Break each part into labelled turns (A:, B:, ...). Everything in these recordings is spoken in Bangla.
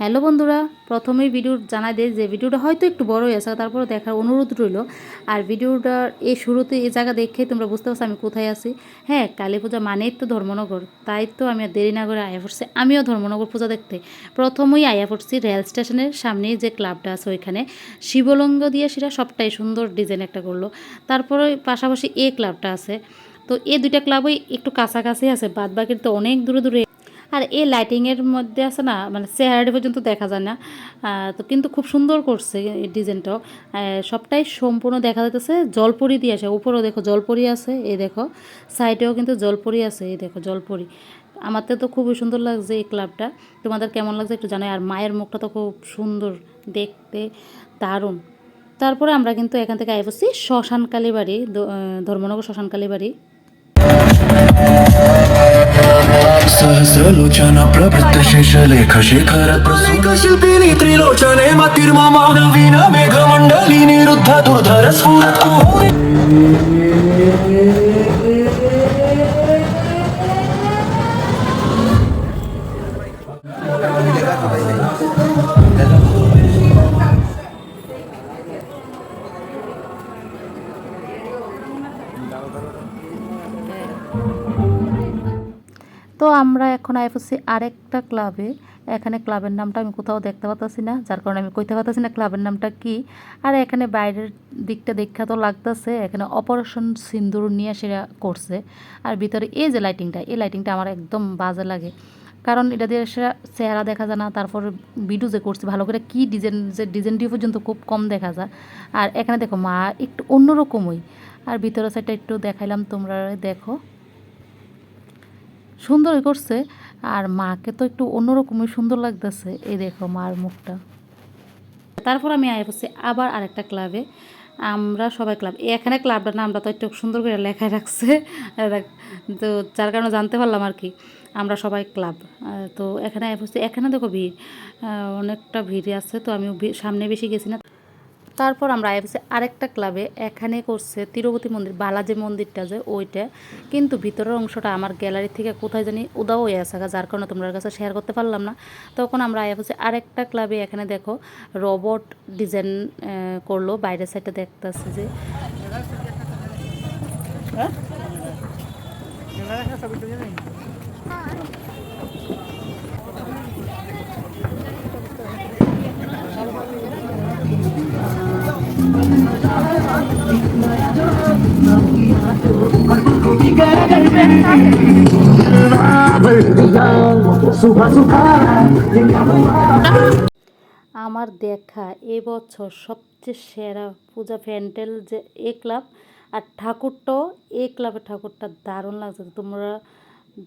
A: হ্যালো বন্ধুরা, প্রথমেই ভিডিও জানাই দিই যে ভিডিওটা হয়তো একটু বড় আছে, তারপরে দেখার অনুরোধ রইল। আর ভিডিওটার এই শুরুতে এই জায়গা দেখে তোমরা বুঝতে পারছ আমি কোথায় আছি। হ্যাঁ কালী পূজা মানেই তো ধর্মনগর, তাই তো আমি আর দেরি না করে আয়া পড়ছি। আমিও ধর্মনগর পূজা দেখতে। প্রথমেই আয়া পড়ছি রেল স্টেশনের সামনেই যে ক্লাবটা আছে ওইখানে। শিবলঙ্গ দিয়ে সেটা সবটাই সুন্দর ডিজাইন একটা করল। তারপরে পাশাপাশি এ ক্লাবটা আছে। তো এই দুইটা ক্লাবই একটু কাছাকাছি আছে, বাদবাকির তো অনেক দূরে দূরে আর এই লাইটিংয়ের মধ্যে আছে না মানে চেহারাটি পর্যন্ত দেখা যায় না। তো কিন্তু খুব সুন্দর করছে ডিজাইনটাও। সবটাই সম্পূর্ণ দেখা যাইতেছে জলপরি দিয়ে আছে উপরেও দেখো জলপরি আছে, এই দেখো। সাইডেও কিন্তু জলপরি আছে, এই দেখো জলপরি। আমার তো খুবই সুন্দর লাগছে এই ক্লাবটা তোমাদের কেমন লাগছে একটু জানাই। আর মায়ের মুখটা তো খুব সুন্দর, দেখতে দারুণ। তারপরে আমরা কিন্তু এখান থেকে আই বসছি শ্মশান কালীবাড়ি ধর্মনগর শ্মশান কালীবাড়ি
B: सहस्रलोचना प्रवृत्त शेषलेख शेखर प्रसूत शिल्पिनी त्रिलोचने मतिर्ममा नवीन मेघमण्डली निरुद्ध दुर्धर स्फुरत्
A: তো আমরা এখন আইফসি আরেকটা ক্লাবে, এখানে ক্লাবের নামটা আমি কোথাও দেখতে পাচ্ছি না, যার কারণে আমি কইতে পারতেছি না ক্লাবের নামটা কি। আর এখানে বাইরের দিকটা দেখা তো লাগতেছে, এখানে অপারেশন সিন্দুর নিয়ে সেটা করছে। আর ভিতরে এই যে লাইটিংটা এই লাইটিংটা আমার একদম বাজে লাগে। কারণ এটা দিয়ে সেটা চেহারা দেখা যায় না, তারপর ভিডিও যে করছে, ভালো করে কি ডিজাইন যে ডিজাইনটি পর্যন্ত খুব কম দেখা যায়। আর এখানে দেখো মা একটু অন্যরকমই। আর ভিতরের সাইডটা একটু দেখাইলাম, তোমরা দেখো। সুন্দরই করছে, আর মাকে তো একটু অন্যরকমই সুন্দর লাগতেছে। এই দেখো মার মুখটা। তারপর আমি আয় বসছি আবার আরেকটা ক্লাবে আমরা সবাই ক্লাব এখানে ক্লাবটার নামটা তো একটু সুন্দর করে লেখা রাখছে। তো যার কারণে জানতে পারলাম আর কি, আমরা সবাই ক্লাব তো এখানে আয় বসছি এখানে দেখো ভিড়। অনেকটা ভিড় আছে, তো আমি সামনে বেশি গেছি না। তারপর আমরা আইসি আরেকটা ক্লাবে এখানে করছে তিরুপতি মন্দির বালাজি মন্দিরটা যে ওইটা। কিন্তু ভিতরের অংশটা আমার গ্যালারি থেকে কোথায় জানি উদাও হয়ে আসা যার কারণে তোমার কাছে শেয়ার করতে পারলাম না। তখন আমরা আইসি আরেকটা ক্লাবে এখানে দেখো রোবট ডিজাইন করল বাইরের সাইডটা দেখতেছে যে। আমার দেখা এবছর সবচেয়ে সেরা পূজা প্যান্ডেল যে এ ক্লাব আর ঠাকুরটাও এ ক্লাবের ঠাকুরটা দারুণ লাগছে। তোমরা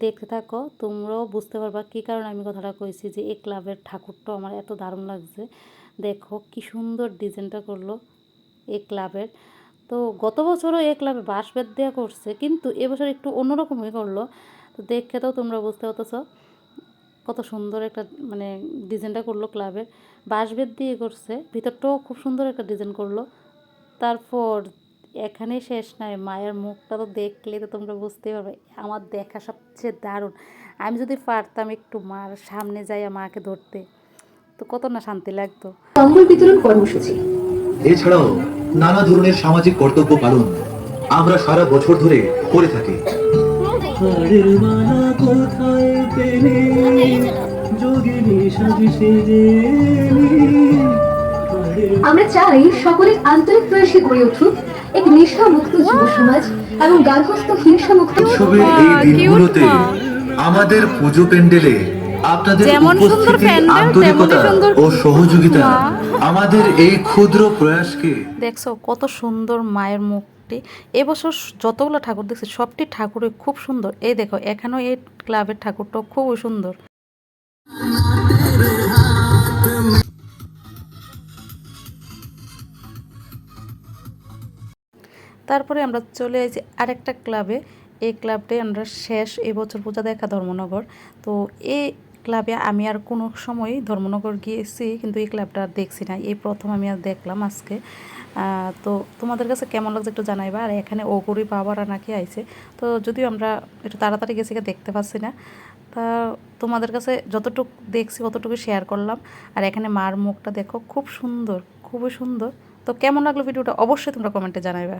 A: দেখতে থাকো, তোমরাও বুঝতে পারবা কী কারণে আমি কথাটা কইছি যে এ ক্লাবের ঠাকুরটাও আমার এত দারুণ লাগছে। দেখো কি সুন্দর ডিজাইনটা করল। এ ক্লাবের। তো গত বছরও এ ক্লাবে বাঁশ বেদ দেওয়া করছে, কিন্তু এবছর একটু অন্যরকমই করল। তো দেখে তো তোমরা বুঝতে পারতেছো কত সুন্দর একটা মানে ডিজাইনটা করল ক্লাবের। বাঁশবেত দিয়ে করছে, ভিতরটাও খুব সুন্দর একটা ডিজাইন করল। তারপর এখানেই শেষ নয় মায়ের মুখটা তো দেখলে তো তোমরা বুঝতে পারবে, আমার দেখা সবচেয়ে দারুণ। আমি যদি পারতাম একটু মার সামনে যাই মাকে ধরতে, তো কত না শান্তি লাগতো।
C: কম্বল বিতরণ কর্মসূচি।
D: এছাড়াও নানা ধরনের সামাজিক কর্তব্য পালন আমরা সারা বছর ধরে করে থাকি।
C: আমরা চাই সকলের আন্তরিক প্রয়াসে গড়ে উঠুক এক নেশামুক্ত যুব সমাজ এবং গার্হস্থ হিংসামুক্ত
D: উৎসবের এই দিনগুলোতে আমাদের পুজো প্যান্ডেলে আপনাদের
A: যেমন সুন্দর
D: উপস্থিতি আন্তরিকতা ও সহযোগিতা। আমাদের এই ক্ষুদ্র প্রয়াসকে
A: দেখছ কত সুন্দর মায়ের মুখটি। এবছর যতগুলো ঠাকুর দেখছি সবটি ঠাকুরই খুব সুন্দর। এই দেখো এখানেও এই ক্লাবের ঠাকুরটাও খুবই সুন্দর। তারপরে আমরা চলে এসেছি আরেকটা ক্লাবে। এই ক্লাবটাই আমরা শেষ এবছর পূজা দেখা ধর্মনগর। তো এই ক্লাবে আমি আর কোনো সময় ধর্মনগর গিয়েছি, কিন্তু এই ক্লাবটা আর দেখছি না। এই প্রথম আমি আর দেখলাম আজকে। তো তোমাদের কাছে কেমন লাগছে একটু জানাইবা? আর এখানে ওগুড়ি বাবারা নাকি আইছে। তো যদিও আমরা একটু তাড়াতাড়ি গেছি দেখতে পাচ্ছি না। তা তোমাদের কাছে যতটুকু দেখছি অতটুকু শেয়ার করলাম। আর এখানে মার মুখটা দেখো, খুব সুন্দর, খুবই সুন্দর। তো কেমন লাগল ভিডিওটা? অবশ্যই তোমরা কমেন্টে জানাবে